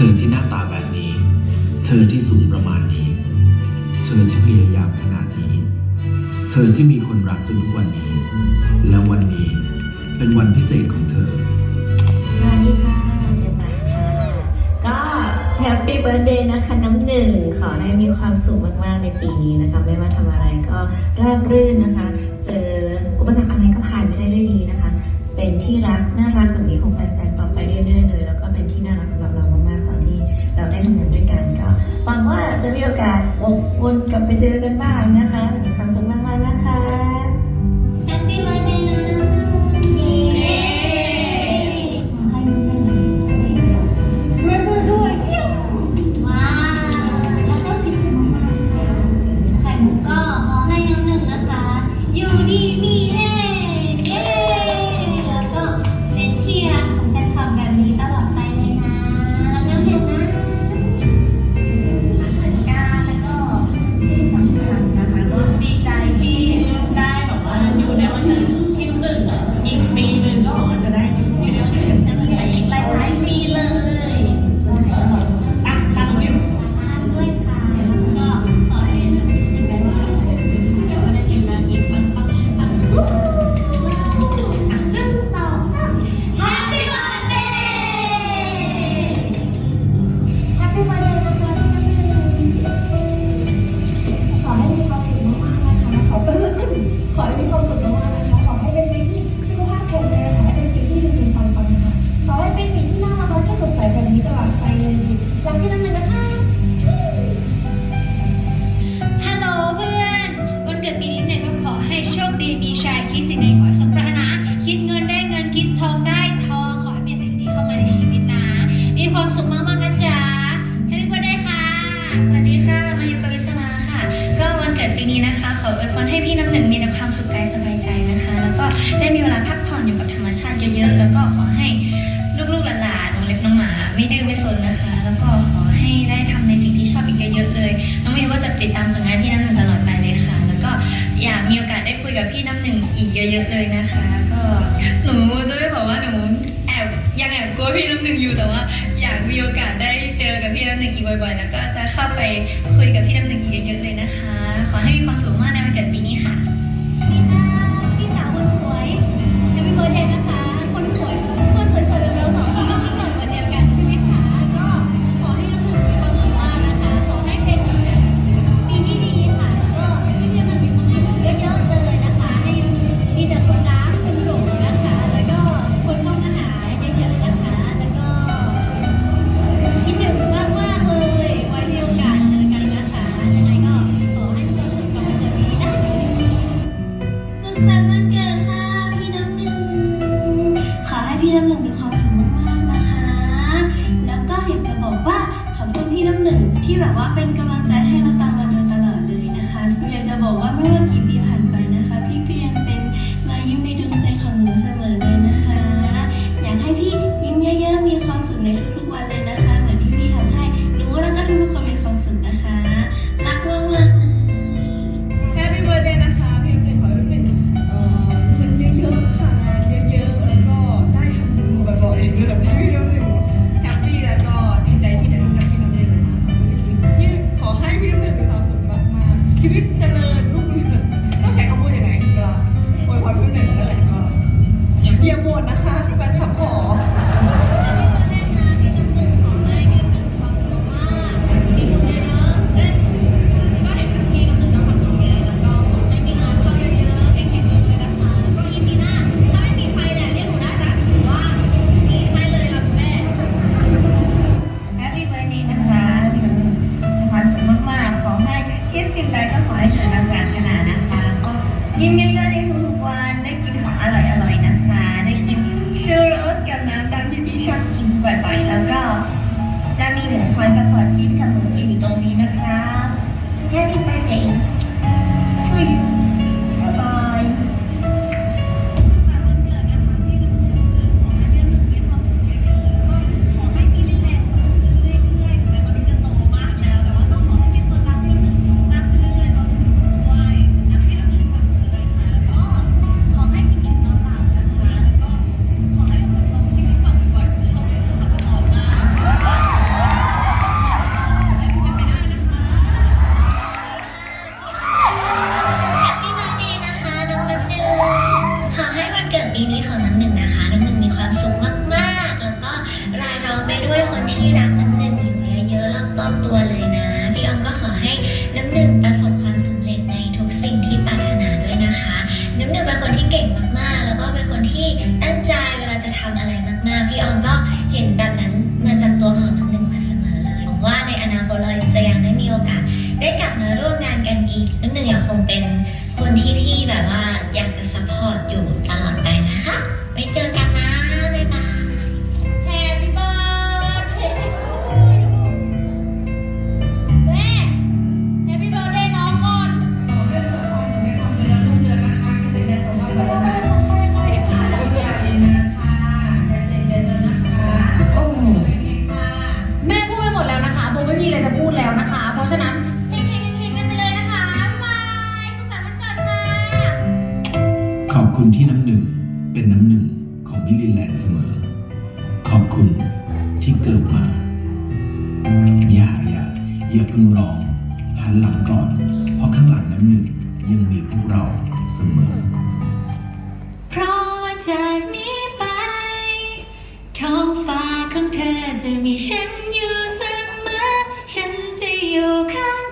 ธอที่หน้าตาแบบนี้ เธอที่สูงประมาณนี้ เธอที่พยายามขนาดนี้ เธอที่มีคนรักจนทุกวันนี้ และวันนี้เป็นวันพิเศษของเธอ สวัสดีค่ะเชฟรักค่ะ ก็แฮปปี้เบิร์ดเดย์นะคะน้ำหนึ่ง ขอให้มีความสุขมาก ๆ ในปีนี้นะคะ ไม่ว่าทำอะไรก็ราบรื่นนะคะ เจออุปสรรคอะไรก็ผ่านไปได้ด้วยดีนะคะ เป็นที่รัก น่ารักแบบนี้ของแฟน ๆ ต่อไปเรื่อย ๆ เลย แล้วก็เป็นที่น่ารัก จะมีโอกาสวกวนกลับไปเจอกันบ้างนะคะ มีสิ่งใดขอให้สมปรารถนา คิดเงินได้เงินคิดทองได้ทองขอให้มีสิ่งดีเข้ามาในชีวิตนะ มีความสุขมากๆนะจ๊ะแฮปปี้เบิร์ดเดย์ค่ะสวัสดีค่ะมายุกวิศนาค่ะ ก็วันเกิดปีนี้นะคะ ขออวยพรให้พี่น้ำหนึ่งมีแต่ความสุขกายสบายใจนะคะ แล้วก็ได้มีเวลาพักผ่อนอยู่กับธรรมชาติเยอะๆ แล้วก็ขอให้ลูกๆหลานๆน้องเล็กน้องหมา ไม่ดื้อไม่ซนนะคะ แล้วก็ขอให้ได้ทำในสิ่งที่ชอบอีกเยอะๆเลย น้องมิวก็จะติดตามผลงาน อีกเยอะเลยนะคะ ก็หนูจะไม่บอกว่าหนูแอบยังแอบกลัวพี่น้ำหนึ่งอยู่แต่ว่าอยากมีโอกาสได้เจอกับพี่น้ำหนึ่งอีกบ่อยๆ แล้วก็จะเข้าไปคุยกับพี่น้ำหนึ่งอีกเยอะๆเลยนะคะ ขอให้มีความสุขมากนะ coming in. คุณที่น้ำหนึ่งเป็นน้ำหนึ่งของมิลินแลนเสมอ ขอบคุณที่เกิดมา อย่าอย่าอย่าเพิ่งร้องหันหลังก่อน เพราะข้างหลังน้ำหนึ่งยังมีพวกเราเสมอ เพราะจากนี้ไป ท้องฟ้าของเธอจะมีฉันอยู่เสมอ ฉันจะอยู่ข้าง